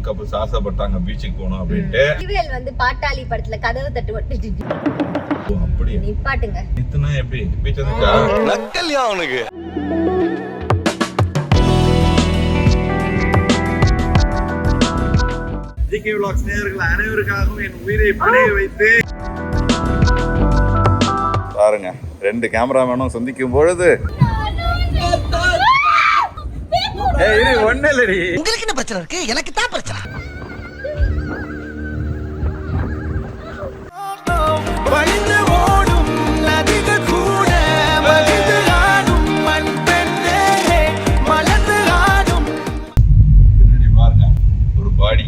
Honeymoon couples ஆசைப்பட்டாங்க பீச்சுக்கு போகணும் அப்படின்ட்டு. வந்து பாட்டாளி படத்துல கதவு தட்டு மட்டும் ஓ, அப்படியா? நிப்பாட்டுங்க. இத்தனை எப்படி? பீச் நக்கல்யா அவனுக்கு. ஜிகே விலாக்ஸ் நேயர்கள் அனைவருக்காகவும் என் உயிரை பணைய வைத்து. பாருங்க ரெண்டு கேமராமேனும் சந்திக்கும் பொழுது ஏய் இரு ஒண்ணு இல்லடி. உங்களுக்கு என்ன பிரச்சனை இருக்கு? எனக்கு தான் பிரச்சனை. வழிந்து ஓடும் நதிகள் கூட மகிழ்ந்து ஆடும் மண் பெண்ணே மலர்ந்து ஆடும். பின்னாடி பாருங்க ஒரு பாடி.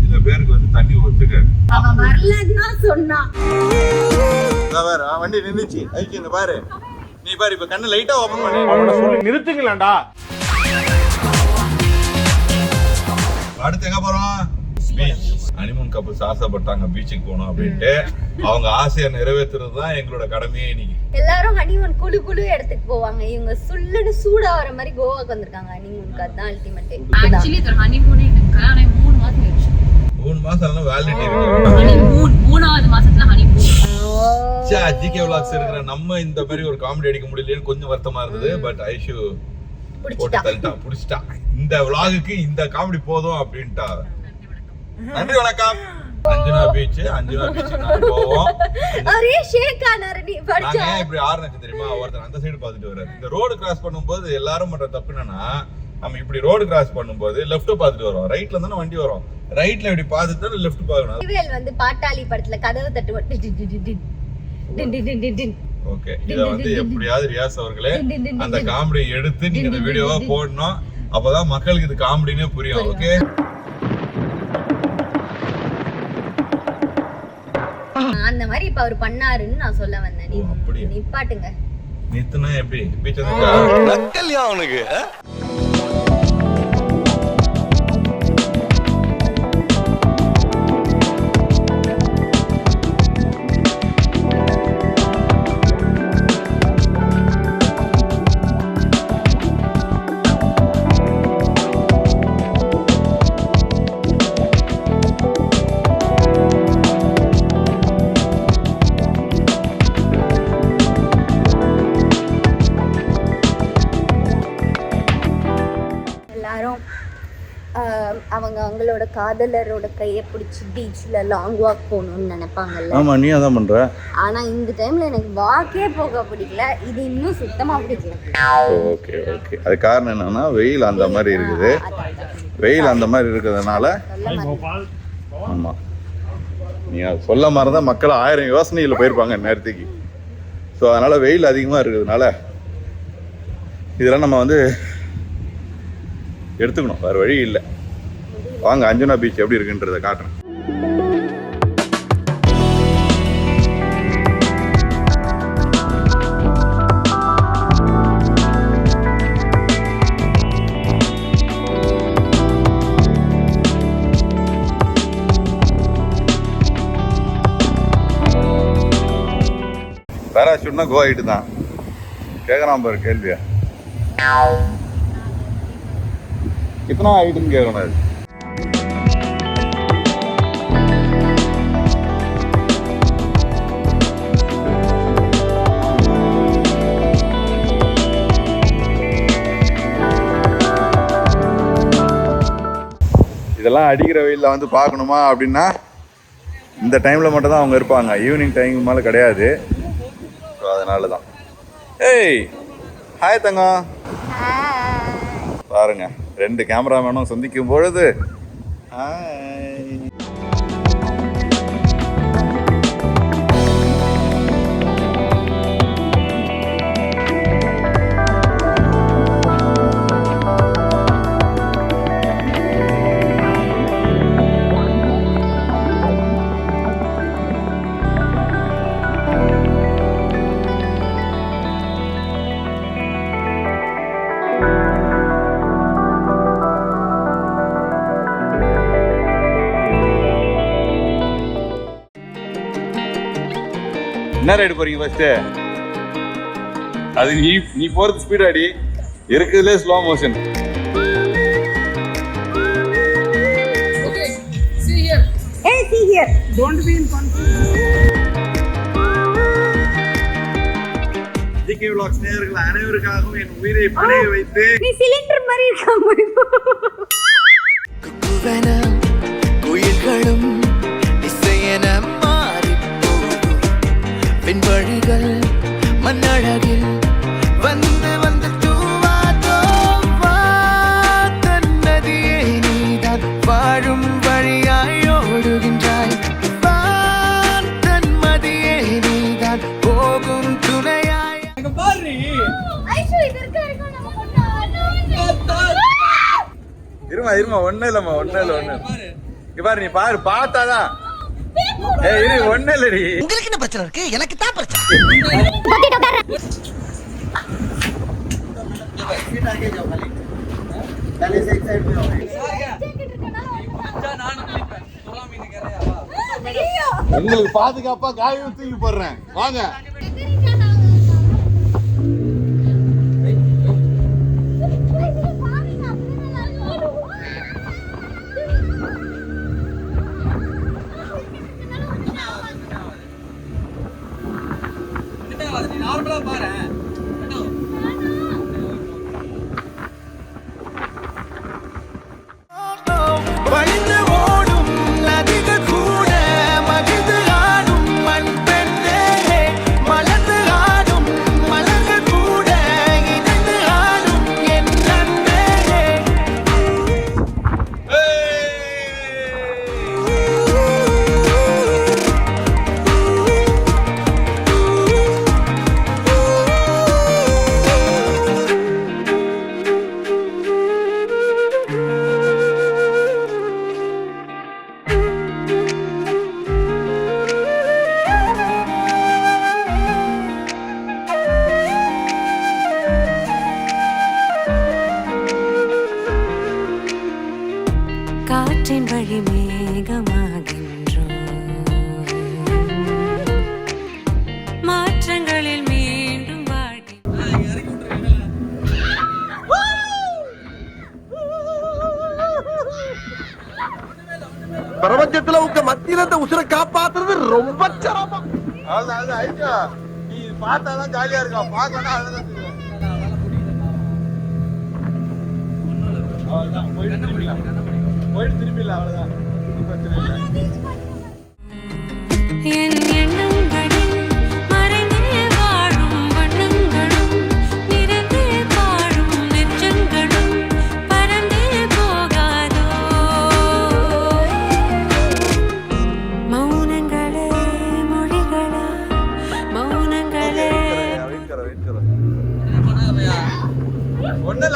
சில பேருக்கு வந்து தண்ணி ஒத்துக்காது அவன் வரலன்னு தான் சொன்னான் இதோ பாரு ஆ, வண்டி நின்னுச்சு பாரு. நீ பாரு இப்ப கண்ணு லைட்டா ஓபன் பண்ணி. சொல்லி நிறுத்துங்களேன்டா அடுத்து எங்க போறோம்? பீச் ஹனிமூன் கப்புள்ஸ் ஆசைப்பட்டாங்க பீச்சுக்கு போகணும் அப்படின்ட்டு. அவங்க ஆசையை நிறைவேற்றுறது தான் எங்களோட கடமையே இன்னைக்கு. எல்லாரும் ஹனிமூன் குழு குழு இடத்துக்கு போவாங்க. இவங்க சுள்ளுன்னு சூடா வர மாதிரி கோவாக்கு வந்திருக்காங்க ஹனிமூனுக்கு அதுதான் அல்டிமேட் ஆக்சுவலி இது ஹனிமூனே எனக்கு ஆகி மூணு மாசம் ஆயிடுச்சு. மூணு மாசம் எல்லாம் வேலிடிட்டி இருக்கு. மூணாவது மாசத்துல ஹனிமூன் ஜிகே விலாக்ஸ் இருக்கிற நம்ம இந்த மாதிரி ஒரு காமெடி அடிக்க முடியலையேன்னு கொஞ்சம் வருத்தமா இருந்தது. பட் ஐஷு போட்டு தள்ளிட்டான் புடிச்சிட்டா. இந்த விலாகுக்கு இந்த காமெடி போதும் அப்படின்ட்டா நன்றி வணக்கம். அஞ்சனா பீச் அஞ்சனா பீச் போவோம். அவரே ஷேக் ஆனாரு நீ படிச்சா. இப்படி ஆறுனச்சு தெரியுமா? ஒருத்தர் அந்த சைடு பார்த்துட்டு வர்றாரு. இந்த ரோடு கிராஸ் பண்ணும்போது எல்லாரும் பண்ற தப்பு என்னன்னா நம்ம இப்படி ரோடு கிராஸ் பண்ணும்போது லெஃப்ட் பார்த்துட்டு வரோம் ரைட்ல தானே வண்டி வரும். ரைட்ல இப்படி பார்த்துட்டு லெஃப்ட் பார்க்கணும். வந்து பாட்டாளி படத்துல கதவு தட்டு ஓகே. இத வந்து எப்படியாவது ரியாஸ் அவர்களே அந்த டின். காமெடி எடுத்து நீங்க இந்த வீடியோவா போடணும். அப்பதான் மக்களுக்கு இது காமெடினே புரியும். ஓகே? அந்த மாதிரி இப்ப அவர் பண்ணாருன்னு நான் சொல்ல வந்தேன்? நிப்பாட்டுங்க. நித்துனா எப்படி? நக்கல்யா அவனுக்கு அவங்க அவங்களோட காதலரோட கையை பிடிச்சி பீச்ல லாங் வாக் போகணும்னு நினைப்பாங்கல்ல? ஆமா நீ அதான் பண்ற. ஆனா இந்த டைம்ல எனக்கு வாக்கே போக பிடிக்கல. இது இன்னும் சுத்தமா பிடிக்கல. ஓகே ஓகே அது காரணம் என்னன்னா வெயில் அந்த மாதிரி இருக்குது. வெயில் அந்த மாதிரி இருக்கிறதுனால சொல்ல மறந்தேன். ஆமா. நீ அது சொல்ல மறந்தா மக்கள் ஆயிரம் யோசனையில் போயிருப்பாங்க நேரத்துக்கு. ஸோ அதனால வெயில் அதிகமாக இருக்கிறதுனால இதெல்லாம் நம்ம வந்து எடுத்துக்கணும். வேறு வழி இல்லை. வாங்க அஞ்சனா பீச் எப்படி இருக்குன்றதை காட்டுறேன். பேராஷூட்னா கோ ஆகிட்டு தான். கேட்குறான் பாரு கேள்வியா. कितना आइटम क्या கேட்கணும் है இதெல்லாம் அடிக்கிற வெயிலில் வந்து பார்க்கணுமா அப்படின்னா இந்த டைமில் மட்டும் தான் அவங்க இருப்பாங்க. ஈவினிங் டைம் மேலே கிடையாது. ஸோ அதனால தான் ஏய் ஹாய் தங்கம். பாருங்க. ரெண்டு கேமராமேனும் சந்திக்கும் பொழுது என்ன ரைடு போறீங்க ஃபர்ஸ்ட் அது நீ நீ போறது ஸ்பீட் அடி இருக்கிறதுலே slow motion Don't be in conflict. GK vlogs நேயர்கள் அனைவருக்காகவும் என் உயிரை பணைய வைத்து நீ சிலிண்டர் மாதிரி இருக்காம பின்வழிகள் மண்ணழகில் வந்து வந்து தன்னதியே நீதான். வாழும் வழியாய் ஓடுகின்றாய். தன்மதியே நீதான். போகும் துணையாய். இருமா இருமா ஒண்ணும் இல்லம்மா ஒண்ணும் இல்ல ஒண்ணு பாரு நீ பாரு பார்த்தாதான் ஏய் இரு ஒண்ணும் இல்லடி. உங்களுக்கு என்ன பிரச்சனை இருக்கு? எனக்கு தான் பிரச்சனை. உங்களுக்கு பாதுகாப்பா காயம் தூக்கி போடுறேன். வாங்க. சிரமம் அவ்வளவுதான் அது ஐயா நீ பார்த்தாதான் ஜாலியா இருக்கா பார்க்கணும் அவ்வளவுதான் தெரியும். அவ்வளவுதான். போயிட்டு திரும்பிடலாம். போயிட்டு திரும்பிடலாம் அவ்வளோதான் பிரச்சனை இல்லை.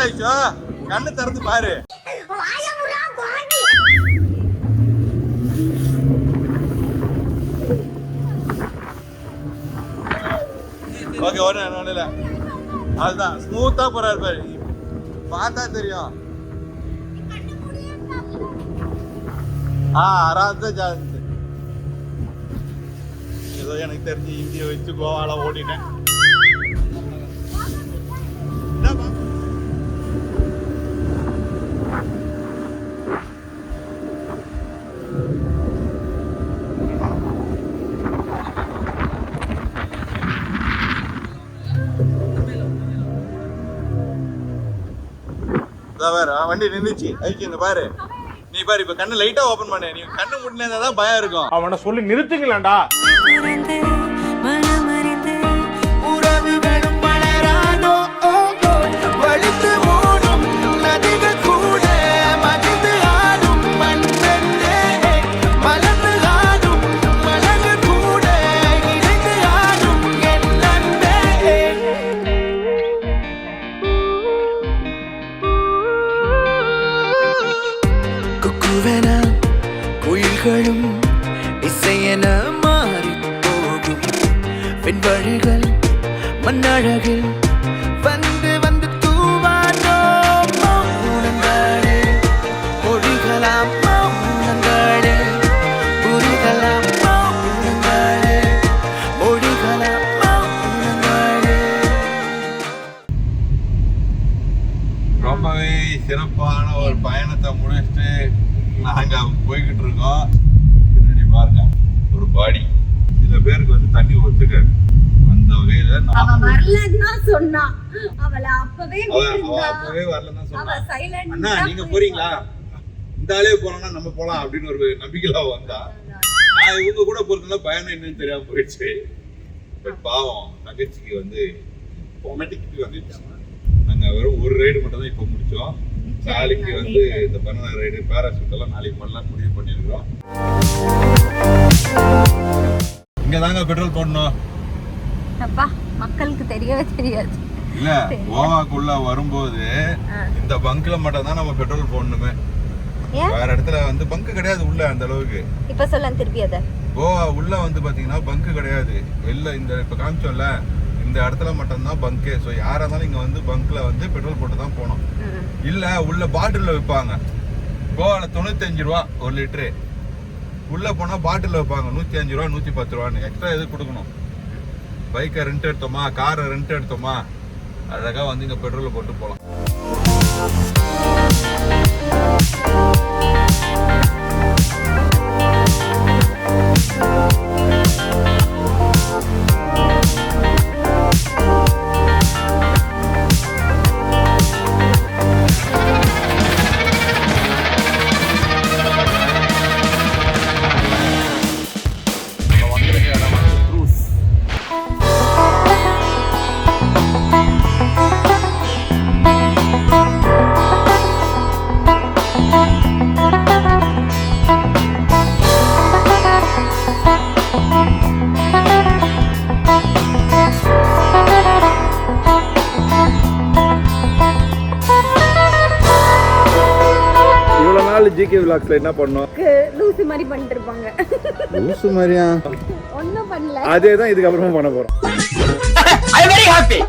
ஆயிடுச்சோ? கண்ணு திறந்து பாரு. ஓகே ஒண்ணு ஒன்றும் இல்லை அதுதான் ஸ்மூத்தா போறாரு பாரு. பார்த்தா தெரியும். ஆ அறாத ஜாஸ்தி ஏதோ எனக்கு தெரிஞ்சு இந்திய வச்சு கோவால ஓடிட்டேன் இதோ பாரு ஆ, வண்டி நின்னுச்சு. ஐக்கு இங்க பாரு. நீ பாரு இப்ப கண்ணு லைட்டா ஓபன் பண்ணு. நீ கண்ணு முட்டினதா தான் பயம் இருக்கும். அவனை சொல்லி நிறுத்துங்களேன்டா. பின்வழிகள் மண்ணழகில் வந்து வந்து தூவானோ? மௌனங்களே மொழிகளாம் மௌனங்களே புரிதலாம் மௌனங்களே மொழிகளாம் மௌனங்களே ரொம்பவே சிறப்பான ஒரு பயணத்தை முடிச்சுட்டு நாங்கள் போய்கிட்டு இருக்கோம். பின்னாடி பாருங்க ஒரு பாடி. தான் சொன்னா. அவள அப்பவே அவ அவ விட்டிருந்தா. அப்பவே வரலன்னு சொன்னா. சைலண்ட் அண்ணா நீங்க போறீங்களா? இந்த ஆளே போனோம்னா நம்ம போலாம் அப்படின்னு ஒரு நம்பிக்கையில வந்தா. நான் இவங்க கூட போறதுனால பயணம் என்னன்னு தெரியாம போயிடுச்சு. பட் பாவம் தங்கச்சிக்கு வந்து பொமெட்டிக்கு வந்துடுச்சு நாங்க வெறும் ஒரு ரைடு மட்டும் தான் இப்போ முடிச்சோம். நாளைக்கு வந்து இந்த பனானா ரைடு பேராசூட் எல்லாம் நாளைக்கு பண்ணலாம் முடிவு பண்ணிருக்கிறோம் இங்க தாங்க பெட்ரோல் போடணும். அப்பா மக்களுக்கு தெரியவே தெரியாது. இல்ல கோவாக்குள்ள வரும்போது இந்த பங்க்ல மட்டும் தான் நம்ம பெட்ரோல் போடணுமே. வேற இடத்துல வந்து பங்க் கிடையாது உள்ள அந்த அளவுக்கு. இப்ப சொல்ல திருப்பி அத. கோவா உள்ள வந்து பாத்தீங்கன்னா பங்க் கிடையாது. வெளில இந்த இப்ப காமிச்சோம்ல இந்த இடத்துல மட்டும்தான் பங்கு ஸோ யாரா இருந்தாலும் இங்க வந்து பங்க்ல வந்து பெட்ரோல் போட்டு தான் போகணும் இல்ல உள்ள பாட்டில்ல விற்பாங்க கோவால தொண்ணூத்தஞ்சு ரூபா ஒரு லிட்டரு. உள்ளே போனால் பாட்டில் வைப்பாங்க. நூற்றி அஞ்சு ரூபா நூற்றி பத்து ரூபான்னு. எக்ஸ்ட்ரா எது கொடுக்கணும்? பைக்கை ரெண்ட் எடுத்தோமா? காரை ரெண்ட் எடுத்தோமா? அழகாக வந்து இங்கே பெட்ரோல் போட்டு போகலாம் ஜிகே விளாக்ஸ்ல என்ன பண்ணோம்? லூசி மாதிரி பண்ணிட்டு இருப்பாங்க லூசு மாதிரியா? ஒண்ணும் பண்ணல. அதே தான் இதுக்கப்புறமா பண்ண போறோம். I very happy